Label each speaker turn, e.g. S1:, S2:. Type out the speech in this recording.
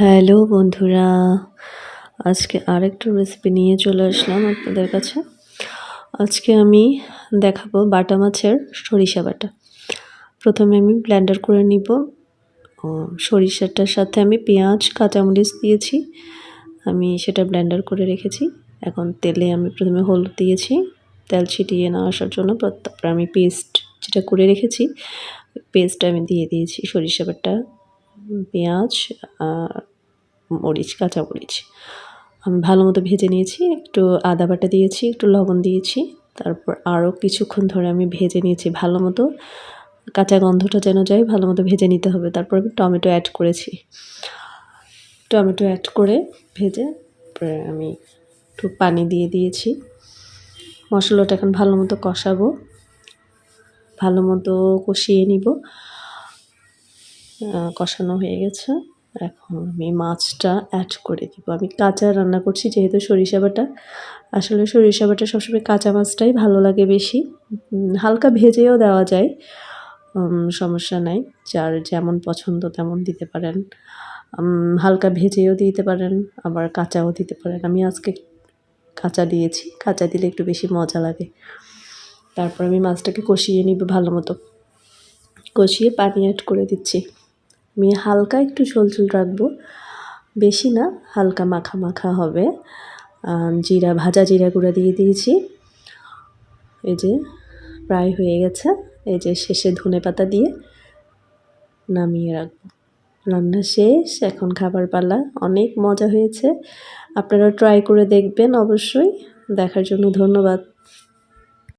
S1: Hello বন্ধুরা, আজকে আরেকটা রেসিপি নিয়ে চলে আসলাম আপনাদের কাছে। আজকে আমি দেখাবো বাটা মাছের সরিষা বাটা। প্রথমে আমি ব্লেন্ডার করে নিব। সরিষাটার সাথে আমি পেঁয়াজ, কাঁচামরিচ দিয়েছি। আমি সেটা ব্লেন্ডার করে রেখেছি। এখন তেলে আমি প্রথমে হলুদ দিয়েছি। তেল ছিটিয়ে না আসার জন্য তারপর আমি পেস্ট যেটা করে রেখেছি পেস্ট আমি দিয়ে দিয়েছি সরিষা বাটা। পেঁয়াজ আর মরিচ, কাঁচা মরিচ। আমি ভালো মতো ভেজে নিয়েছি, একটু আদা বাটা দিয়েছি, একটু লবণ দিয়েছি, তারপর আরও কিছুক্ষণ ধরে আমি ভেজে নিয়েছি ভালো মতো। কাঁচা গন্ধটা যেন যায়, ভালো মতো ভেজে নিতে হবে। তারপর আমি টমেটো অ্যাড করেছি। টমেটো অ্যাড করে ভেজে তারপরে আমি একটু পানি দিয়ে দিয়েছি। মশলাটা এখন ভালো মতো কষাবো, ভালো মতো কষিয়ে নিব। কষানো হয়ে গেছে। এখন আমি মাছটা অ্যাড করে দিব। আমি কাঁচা রান্না করছি, যেহেতু সরিষা বাটা। আসলে সরিষা বাটা সবসময় কাঁচা মাছটাই ভালো লাগে বেশি। হালকা ভেজেও দেওয়া যায়। সমস্যা নাই। যার যেমন পছন্দ তেমন দিতে পারেন। হালকা ভেজেও দিতে পারেন, আবার কাঁচাও দিতে পারেন। আমি আজকে কাঁচা দিয়েছি। কাঁচা দিলে একটু বেশি মজা লাগে। তারপর আমি মাছটাকে কষিয়ে নিব ভালো মতো কষিয়ে পানি অ্যাড করে দিচ্ছি। আমি হালকা একটু ঝোল ঝোল রাখব। বেশি না, হালকা মাখা মাখা হবে। জিরা, ভাজা জিরা গুঁড়া দিয়ে দিয়েছি। এই যে প্রায় হয়ে গেছে। এই যে শেষে ধনে পাতা দিয়ে নামিয়ে রাখব। রান্না শেষ, এখন খাবার পালা। অনেক মজা হয়েছে। আপনারা ট্রাই করে দেখবেন অবশ্যই। দেখার জন্য ধন্যবাদ।